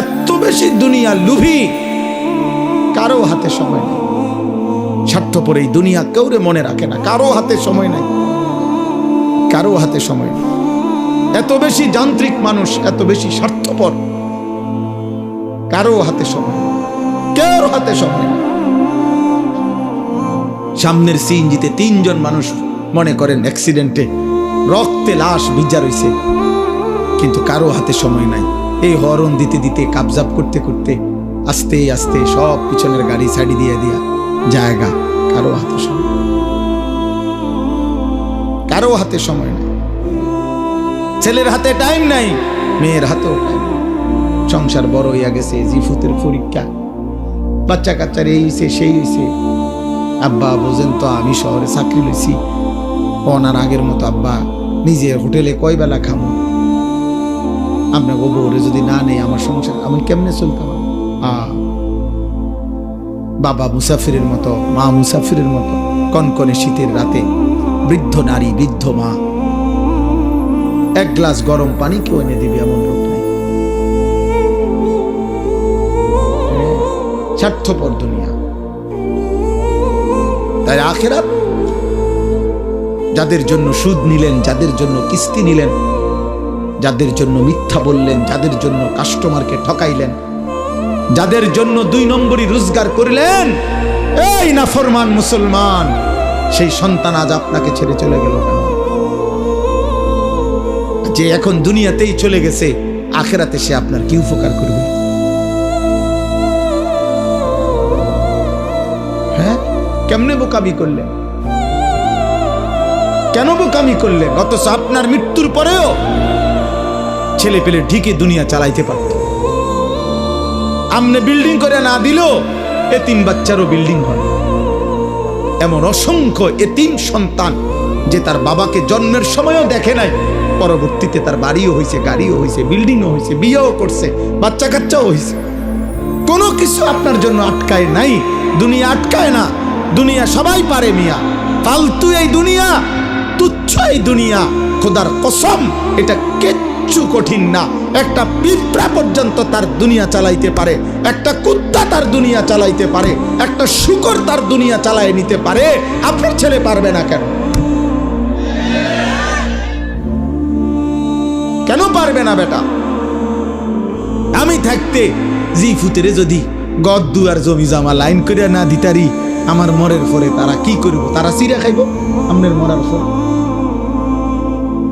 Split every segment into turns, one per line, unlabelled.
এত বেশি দুনিয়া লুভি, কারও হাতে সময় নেই। স্বার্থপর এই দুনিয়া কেউরে মনে রাখে না, কারও হাতে সময় নাই। কারও হাতে সময় নেই। এত বেশি যান্ত্রিক মানুষ, এত বেশি স্বার্থপর, কারও হাতে সময় কেউ হাতে সময় সামনের সিএনজিতে তিনজন মানুষ মনে করেন অ্যাক্সিডেন্টে রক্তে লাশ ভিজা রইছে, কিন্তু কারও হাতে সময় নাই। এই হরন দিতে দিতে কাবজাব করতে করতে, আস্তে আস্তে সব পিছনের গাড়ি সাইডে দিয়ে দিয়া জায়গা কারও হাতে সময়। কারও হাতে সময় নাই। ছেলের হাতে টাইম নাই, মেয়ের হাতেও টাইম সংসার বড় হইয়া গেছে, জিফুতের পরীক্ষা। বাচ্চা কাচ্চার এই হইছে, সেই হইছে। আব্বা, বোঝেন তো, আমি শহরে চাকরি লইছি। ওনার আগের মতো আব্বা, নিজের হোটেলে কয় বেলা খামো? আপনার বউরে যদি না নেই আমার সংসার আমি কেমনে চলতাম বাবা মুসাফিরের মতো মা মুসাফিরের মতো কনকনে শীতের রাতে বৃদ্ধ নারী বৃদ্ধ মা এক গ্লাস গরম পানি কেউ এনে দিবে এমন লোক নাই। হ্যাঁ, স্বার্থপর দুনিয়া। তাই আখেরাত যাদের জন্য সুদ নিলেন যাদের জন্য কিস্তি নিলেন যাদের জন্য মিথ্যা বললেন, যাদের জন্য কাস্টমারকে ঠকাইলেন, যাদের জন্য দুই নম্বরই রোজগার করলেন, এই নাফরমান মুসলমান, সেই সন্তান আজ আপনাকে ছেড়ে চলে গেল কেন? যে এখন দুনিয়াতেই চলে গেছে, আখেরাতে সে আপনার কি উপকার করবে? হ্যাঁ? কেমনে বোকামি করলেন? কেন বোকামি করলেন? অথচ আপনার মৃত্যুর পরেও ছেলে পেলে ঠিকই দুনিয়া চালাইতে পারত। আমনে বিল্ডিং করে না দিল এতিম বাচ্চারও বিল্ডিং হয়। এমন অসংখ্য এতিম সন্তান যে তার বাবাকে জন্মের সময়ও দেখে নাই, পরবর্তীতে তার বাড়িও হয়েছে গাড়িও হয়েছে বিল্ডিংও হয়েছে বিয়েও করছে বাচ্চা কাচ্চাও হয়েছে কোনো কিছু আপনার জন্য আটকায় নাই, দুনিয়া আটকায় না, দুনিয়া সবাই পারে মিয়া। ফালতু এই দুনিয়া, তুচ্ছ এই দুনিয়া, খোদার কসম, এটা কিচ্ছু কঠিন না। একটা পিঁপড়া পর্যন্ত তার দুনিয়া চালাইতে পারে। একটা কুত্তা তার দুনিয়া চালাইতে পারে। একটা শুকর তার দুনিয়া চালায় নিতে পারে। আপনার ছেলে পারবে না কেন? কেন পারবে না বেটা? আমি থাকতে জি ফুতেরে যদি গদ্দু আর জমি জামা লাইন করিয়া না দিতারি, আমার মরের পরে তারা কি করব? তারা চিরা খাইব? আমনের মরার পরে।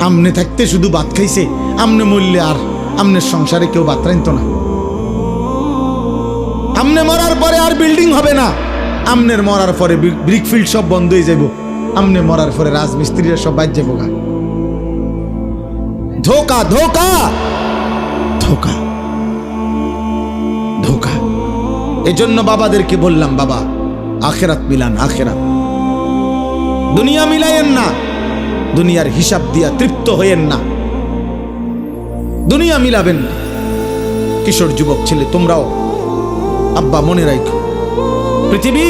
আমনে থাকতে শুধু ভাত খাইছে, আমনে মরলে আর আমনের সংসারে কেউ ভাত রাইতো না। আমনে মরার পরে আর বিল্ডিং হবে না। আমনের মরার পরে ব্রিকফিল্ড সব বন্ধ হয়ে যাইব। আমনে মরার পরে রাজমিস্ত্রিরা সব বাদ যাব গা। ধোকা ধোকা! ধোকা। ধোকা। এজন্য বাবাদেরকে বললাম, বাবা, আখেরাত মিলান, আখেরাত। দুনিয়া মিলাইয়েন না। দুনিয়ার হিসাব দিয়া তৃপ্ত হইয়েন না। দুনিয়া মিলাবেন কিশোর যুবক ছেলে, তোমরাও আব্বা, মনে রাখো পৃথিবী,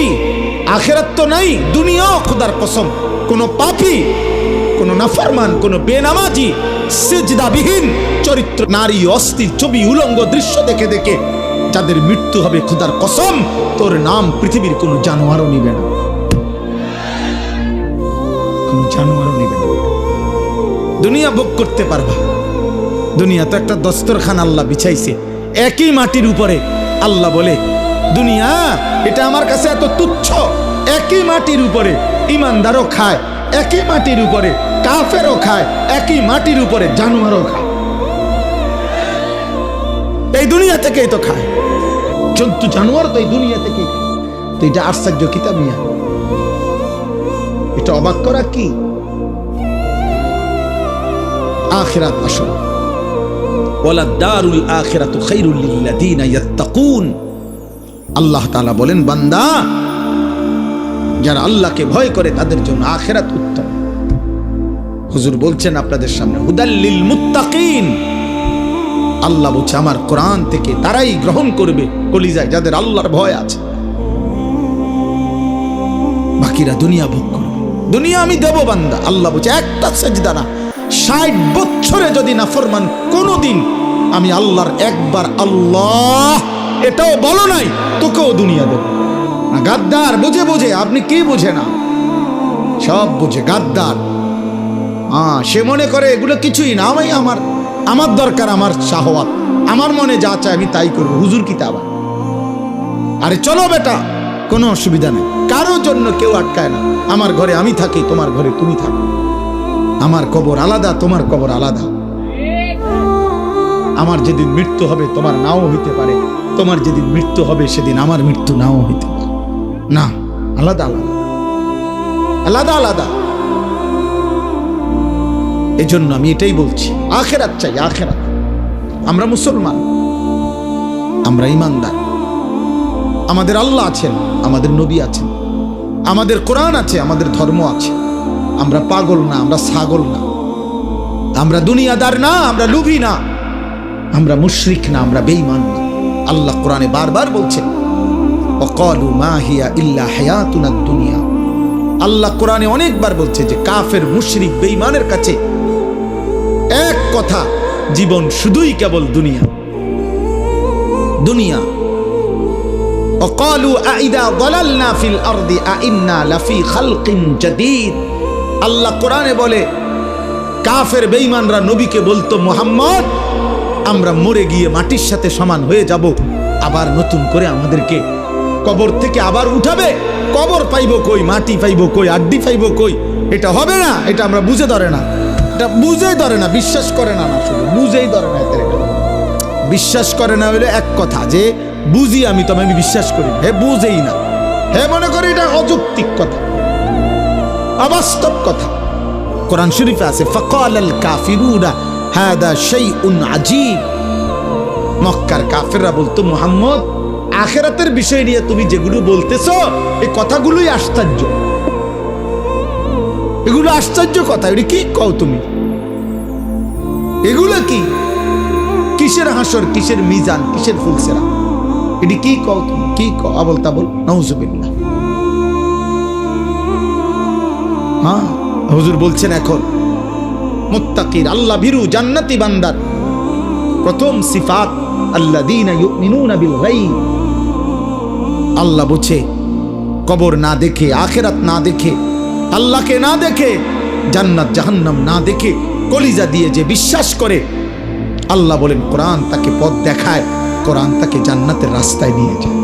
আখেরাত তো নাই, দুনিয়াও খোদার কসম। কোনো পাপি, কোনো নাফরমান, কোনো বেনামাজি, সেজদাবিহীন, চরিত্র, নারী, অস্থির ছবি, উলঙ্গ দৃশ্য দেখে দেখে যাদের মৃত্যু হবে খোদার কসম, তোর নাম পৃথিবীর কোনো জানোয়ারও নিবে না। কোনো জানোয়ারও নিবে না। দুনিয়া ভোগ করতে পারবা। দুনিয়া তো একটা দস্তরখান আল্লাহ বিছাইছে। একই মাটির উপরে আল্লাহ বলে, দুনিয়া, এটা আমার কাছে এত তুচ্ছ। একই মাটির উপরে ইমানদারও খায়, একই মাটির উপরে কাফেরও খায়, একই মাটির উপরে জানোয়ারও খায়। এই দুনিয়া থেকেই তো খায়। জন্তু জানোয়ার তো এই দুনিয়া থেকেই। তো এটা আশ্চর্য কিতাব মিয়া এটা অবাক করা কি? আখিরাত আসল। দারুল আখিরাতু ইয়াত্তাকুন। আল্লাহ তাআলা বলেন বান্দা যারা আল্লাহকে ভয় করে তাদের জন্য আখিরাত উত্তম। হুজুর বলছেন আপনাদের সামনে হুদাল্লিল মুত্তাকিন। আল্লাহ বলছে আমার কোরআন থেকে তারাই গ্রহণ করবে কলিজায় যাদের আল্লাহর ভয় আছে। বাকিরা দুনিয়া ভোগ করবে। দুনিয়া আমি দেব বান্দা। আল্লাহ বলছে, একটা সেজদা না। ষাট বছরে যদি না ফরমান কোনো দিন আমি আল্লাহর একবার আল্লাহ, এটাও বলো নাই, তোকেও দুনিয়া দেব। না, গাদ্দার, বুঝে বুঝে, আপনি কি বুঝে না? সব বুঝে, গাদ্দার। হ্যাঁ সে মনে করে, এগুলো কিছুই না আমি আমার আমার দরকার, আমার শাহওয়াত। আমার মনে যা চায় আমি তাই করব। হুজুর কিতাবা। আরে চলো বেটা। কোনো অসুবিধা নেই। কারোর জন্য কেউ আটকায় না। আমার ঘরে আমি থাকি, তোমার ঘরে তুমি থাকো। আমার কবর আলাদা, তোমার কবর আলাদা। আমার যেদিন মৃত্যু হবে, তোমার নাও হইতে পারে। তোমার যেদিন মৃত্যু হবে, সেদিন আমার মৃত্যু নাও হইতে পারে। না, আলাদা আলাদা। আলাদা আলাদা। এজন্য আমি এটাই বলছি, আখেরাত চাই, আখেরাত। আমরা মুসলমান। আমরা ইমানদার। আমাদের আল্লাহ আছেন, আমাদের নবী আছেন, আমাদের কোরআন আছে, আমাদের ধর্ম আছে। আমরা পাগল না, আমরা ছাগল না। আমরা দুনিয়াদার না, আমরা লুভি না। আমরা মুশরিক না, আমরা বেঈমান না। আল্লাহ কোরআনে বারবার বলছেন, অকলু মা হিয়া ইল্লা হায়াতুনা দুনিয়া আল্লাহ কোরআনে অনেকবার বলছে যে, কাফের, মুশরিক, বেঈমানের কাছে এক কথা, জীবন শুধুই কেবল দুনিয়া। দুনিয়া। وقالوا أئذا ضللنا في الأرض أئنا لفي خلق جديد আল্লাহ কোরআনে বলে কাফের বেঈমানরা নবীকে বলতো মোহাম্মদ আমরা মরে গিয়ে মাটির সাথে সমান হয়ে যাব আবার নতুন করে আমাদেরকে কবর থেকে আবার উঠাবে কবর পাইব কই মাটি পাইব কই আড্ডি পাইব কই এটা হবে না এটা আমরা বুঝে ধরে না এটা বুঝেই ধরে না বিশ্বাস করে না না শুধু বুঝেই ধরে না এদের এটা। বিশ্বাস করে না হলে এক কথা যে বুঝি আমি, তবে আমি বিশ্বাস করি হে, বুঝেই না। হে, মনে করি এটা অযৌক্তিক কথা। অবাস্তব কথা। কোরআন শরীফে আছে ফকাল আল কাফিরুনা হাদা শাইউন আজীব মক্কার কাফেররা বলতো, মোহাম্মদ, আখেরাতের বিষয় নিয়ে তুমি যেগুলো বলতেছো, এই কথাগুলোই আশ্চর্য। এগুলো আশ্চর্য কথা এটা কি কও তুমি? এগুলো কি? কিসের হাসর, কিসের মিজান, কিসের ফুলসেরা? এটি কি কও তুমি কি? কও আবল তাবল নওজুবিল্লাহ হ্যাঁ হুজুর বলছেন এখন, মুত্তাকির, আল্লাহ ভীরু জান্নাতি বান্দার প্রথম সিফাত বিল গায়ব আল্লাহ বুঝে, কবর না দেখে, আখেরাত না দেখে, আল্লাহকে না দেখে, জান্নাত, জাহান্নাম না দেখে, কলিজা দিয়ে যে বিশ্বাস করে, আল্লাহ বলেন, কোরআন তাকে পথ দেখায়। কোরআন তাকে জান্নাতের রাস্তায় নিয়ে যায়।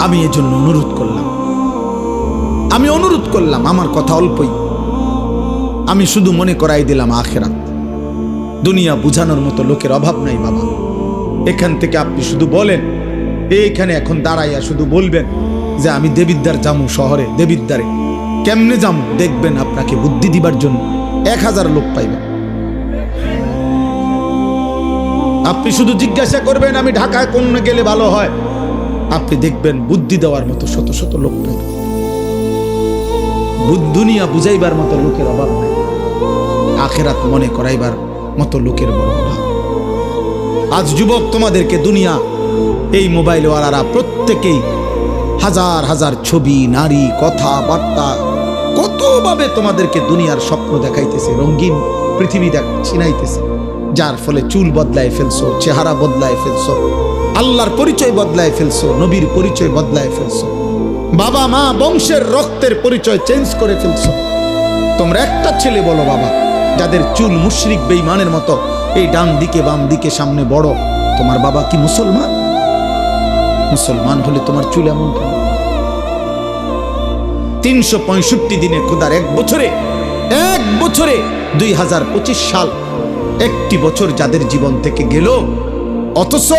আমি এজন্য অনুরোধ করলাম। আমি অনুরোধ করলাম, আমার কথা অল্পই। আমি শুধু মনে করাই দিলাম, আখেরাত। দুনিয়া বুঝানোর মতো লোকের অভাব নাই বাবা। এখান থেকে আপনি শুধু বলেন, এইখানে এখন দাঁড়াইয়া শুধু বলবেন যে আমি দেবিদ্দার জামু শহরে দেবিদ্দারে কেমনে জামু দেখবেন আপনাকে বুদ্ধি দিবার জন্য এক হাজার লোক পাইবেন। আপনি শুধু জিজ্ঞাসা করবেন, আমি ঢাকায় কোন গেলে ভালো হয়। আপনি দেখবেন বুদ্ধি দেওয়ার মতো শত শত লোক পাইবেন বুদ্ধ- দুনিয়া বুঝাইবার মতো লোকের অভাব নাই। আখেরাত মনে করাইবার মতো লোকের বড় অভাব। আজ যুবক তোমাদেরকে দুনিয়া, এই মোবাইলওয়ালারা প্রত্যেকেই হাজার হাজার ছবি, নারী কথা বার্তা কতভাবে তোমাদেরকে দুনিয়ার স্বপ্ন দেখাইতেছে, রঙিন পৃথিবী দেখ চিনাইতেছে যার ফলে চুল বদলায় ফেলছো, চেহারা বদলায় ফেলছো, আল্লাহর পরিচয় বদলায় ফেলছো, নবীর পরিচয় বদলায় ফেলছো, বাবা, মা, বংশের রক্তের পরিচয় চেঞ্জ করে ফেলছো। তোমরা একটা ছেলে বলো, বাবা, যাদের চুল মুশরিক বেঈমানের মতো, এই ডান দিকে, বাম দিকে, সামনে বড়। তোমার বাবা কি মুসলমান? মুসলমান হলে তোমার চুল এমন তিনশো পঁয়ষট্টি দিনে খোদার এক বছরে এক বছরে দুই হাজার পঁচিশ সাল একটি বছর যাদের জীবন থেকে গেল, অথচ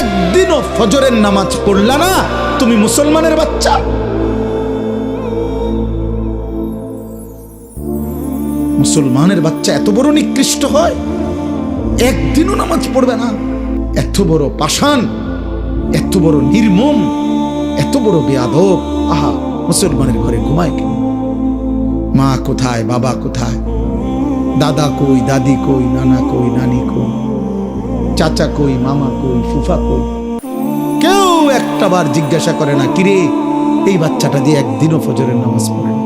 একদিনও ফজরের নামাজ পড়লা না, তুমি মুসলমানের বাচ্চা। মুসলমানের বাচ্চা এত বড় নিকৃষ্ট হয়, একদিনও নামাজ পড়বে না। এত বড় পাষাণ, এত বড় নির্মম, এত বড় বেয়াদব। আহা, মুসলমানের ঘরে ঘুমায় কেন? মা কোথায়, বাবা কোথায়? দাদা কই, দাদি কই, নানা কই, নানি কই, চাচা কই, মামা কই, ফুফা কই। কেউ একটা বার জিজ্ঞাসা করে না, কিরে, এই বাচ্চাটা দিয়ে একদিনও ফজরের নামাজ পড়ে না?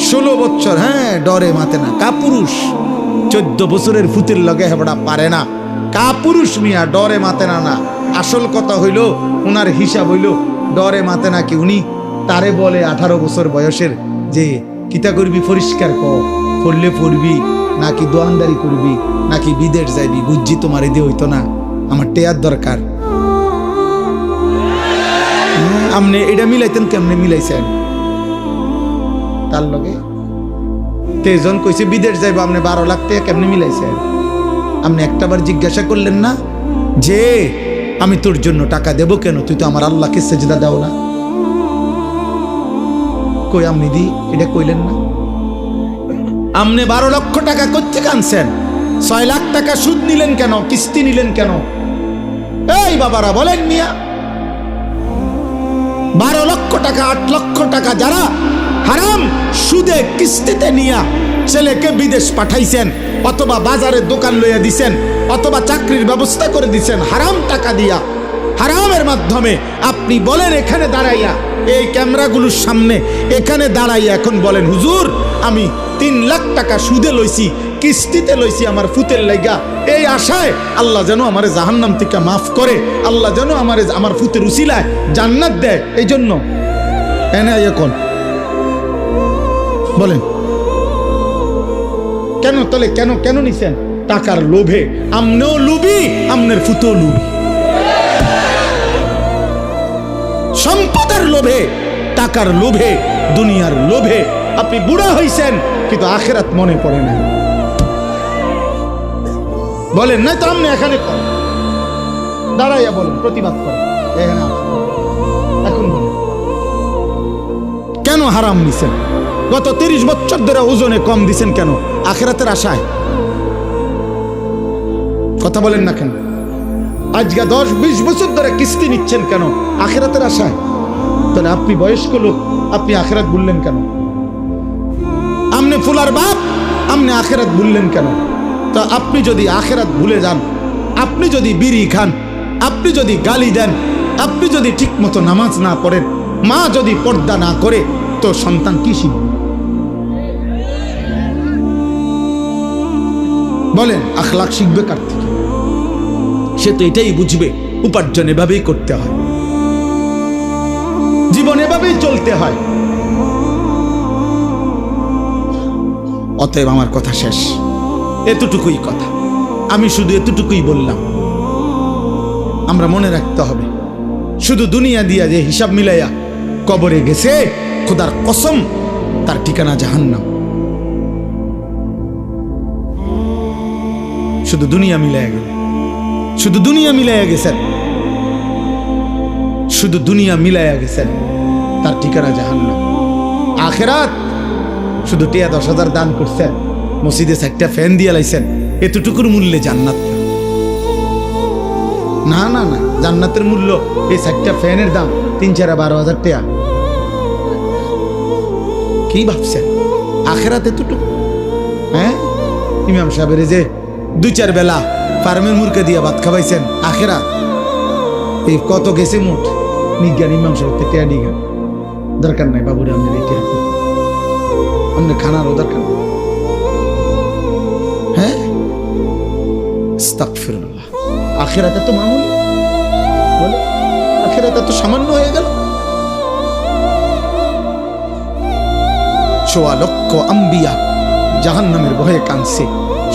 ষোলো বছর হ্যাঁ ডরে মাতে না। কাপুরুষ, চোদ্দ বছরের ফুতের লগে হেবড়া পারে না। কাপুরুষ মিয়া, ডরে মাতে না না। আসল কথা হইল ওনার হিসাব হইল, ডরে মাতে না কি উনি? তারে বলে আঠারো বছর বয়সের যে কিতা করবি পরিষ্কার ক করলে পড়বি, নাকি দোয়ানদারি করবি, নাকি বিদেশ যাইবি? বুঝছি তোমার এদি হইতো না। আমার টেয়ার দরকার। আপনি এটা মিলাইতেন কেমনে মিলাইছেন? তার লগে? তেজন কইছে, বিদেশ যাইব আপনি বারো লাখ টাকা কেমনে মিলাইছেন? আপনি একটাবার জিজ্ঞাসা করলেন না? যে, আমি তোর জন্য টাকা দেব কেন? তুই তো আমার আল্লাহকে সেজদা দাও না। কই আপনি দি? এটা কইলেন না। আপনি বারো লক্ষ টাকা করতে কানছেন ছয় লাখ টাকা সুদ নিলেন কেন? কিস্তি নিলেন কেন? এই বাবারা, বলেন মিয়া। বারো লক্ষ টাকা, আট লক্ষ টাকা যারা হারাম সুদে কিস্তিতে নিয়া ছেলেকে বিদেশ পাঠাইছেন, অথবা বাজারে দোকান লইয়া দিছেন, অথবা চাকরির ব্যবস্থা করে দিছেন, হারাম টাকা দিয়া হারামের মাধ্যমে আপনি বলেন, এখানে দাঁড়াইয়া। এই ক্যামেরাগুলোর সামনে এখানে দাঁড়াইয়া এখন বলেন, হুজুর, আমি তিন লাখ টাকা সুদে লইছি, কিস্তিতে লইছি আমার ফুতের লাইগা। এই আশায় আল্লাহ যেন আমার জাহান্নাম থেকে মাফ করে, আল্লাহ যেন আমার আমার ফুতের উসিলায় জান্নাত দেয়। এই জন্য এনে এখন বলেন, কেন তলে কেন কেন নিছেন? টাকার লোভে আমনেও লুবি, আমনের ফুতেও লুবি। লোভে, টাকার লোভে, দুনিয়ার লোভে। আপনি বুড়া হইছেন, কিন্তু আখেরাত মনে পড়ে না। বলেন না তো আপনি এখানে দাঁড়াইয়া বলেন, প্রতিবাদ করেন। এখন কেন হারাম নিছেন? গত তিরিশ বছর ধরে ওজনে কম দিছেন কেন? আখেরাতের আশায়। কথা বলেন না কেন? আজকে দশ, বিশ বছর ধরে কিস্তি নিচ্ছেন কেন? আখেরাতের আশায়। তাহলে আপনি বয়স্ক লোক, আপনি আখেরাত বললেন কেন? আপনি ফুলার বাপ আপনি আখেরাত ভুললেন কেন? তা আপনি যদি আখেরাত ভুলে যান, আপনি যদি বিড়ি খান, আপনি যদি গালি দেন, আপনি যদি ঠিক মতো নামাজ না পড়েন, মা যদি পর্দা না করে, তো সন্তান কি শিখবে? বলেন, আখলাখ শিখবে কার থেকে? সে তো এটাই বুঝবে, উপার্জন এভাবেই করতে হয়। জীবন এভাবেই চলতে হয়। অতএব আমার কথা শেষ। এতটুকুই কথা। আমি শুধু এতটুকুই বললাম। আমরা মনে রাখতে হবে, শুধু দুনিয়া দিয়া যে হিসাব মিলাইয়া কবরে গেছে, খোদার কসম, তার ঠিকানা জাহান্নাম। শুধু দুনিয়া মিলাইয়া গেল। শুধু দুনিয়া মিলাইয়া গেছেন শুধু দুনিয়া মিলাইয়া গেছেন। তার ঠিকানা জাহান্নাম। আখেরাত শুধু টিয়া দশ হাজার দান করছেন, মসজিদে চারটা ফ্যান দিয়ে লাইছেন, এতটুকুর মূল্যে জান্নাত না। না না জান্নাতের মূল্য এই চারটা ফ্যানের দাম তিন চার বারো হাজার টাকা কি ভাবছেন? আখেরাত এতটুকু? হ্যাঁ? ইমাম সাহেবের যে দুই চার বেলা ফার্মের মুরকে দিয়ে ভাত খাওয়াইছেন আখেরা এই কত গেছে মোট? নিজ্ঞান ইমাম সাহেব দরকার নাই, বাবুরে আপনার এই টেয়া আপনার খানারও দরকার। হ্যাঁ? আখেরাতে তো মামুলি। আখেরাতে তো সামান্য হয়ে গেল। সোয়া লক্ষ আম্বিয়া, জাহান্নামের ভয়ে কানছে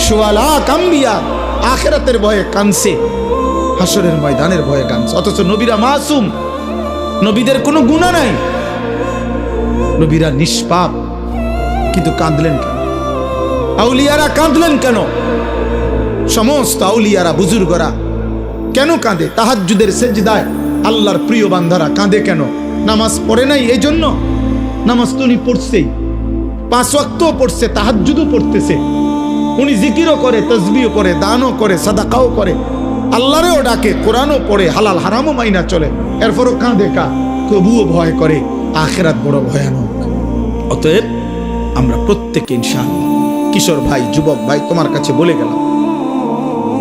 সোয়া লাখ আম্বিয়া, আখেরাতের ভয়ে কানছে হাসরের ময়দানের ভয়ে কানছে অথচ নবীরা মাসুম নবীদের কোনো গুণা নাই। নবীরা নিষ্পাপ, কিন্তু কাঁদলেন কেন? আউলিয়ারা কাঁদলেন কেন? সমস্ত আউলিয়ারা, বুজুর্গরা কেন কাঁদে? তাহাজ্জুদের সেজদায় আল্লাহর প্রিয় বান্ধারা কাঁদে কেন? নামাজ পড়ে নাই এই জন্য? নামাজ তো উনি পড়ছেই। পাঁচ ওয়াক্তও পড়ছে, তাহাজ্জুদও পড়তেছে। উনি জিকিরও করে তসবিও করে, দানও করে, সাদাকাও করে। আল্লাহরেও ডাকে, কোরআনও পড়ে, হালাল হারামও মাইনা চলে। এরপরও কাঁদে কা তবুও ভয় করে, আখেরাত বড় ভয়ানক। অতএব আমরা প্রত্যেকে ইনশাআল্লাহ, কিশোর ভাই, যুবক ভাই, তোমার কাছে বলে গেলাম,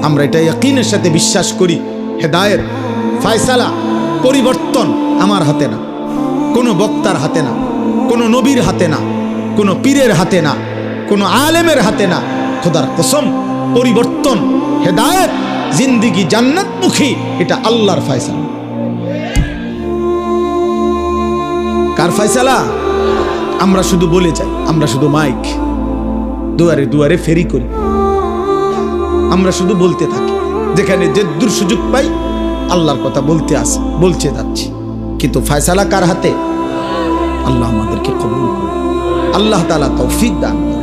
আমরা এটা ইয়াকিনের সাথে বিশ্বাস করি হেদায়ের ফায়সালা, পরিবর্তন আমার হাতে না, কোনো বক্তার হাতে না, কোনো নবীর হাতে না, কোনো পীরের হাতে না, কোনো আলেমের হাতে না। খোদার কসম, পরিবর্তন, হেদায়েত জিন্দিগি জান্নাতমুখী এটা আল্লাহর ফয়সালা। কার ফয়সালা? আমরা শুধু বলে যাই, আমরা শুধু মাইক। দুয়ারে দুয়ারে ফেরি করি। আমরা শুধু বলতে থাকি। যেখানে যে দূর সুযোগ পাই, আল্লাহর কথা বলতে আসে, বলছে যাচ্ছি। কিন্তু ফয়সালা কার হাতে? আল্লাহ আমাদেরকে কবুল করুন। আল্লাহ তালা তৌফিক দান।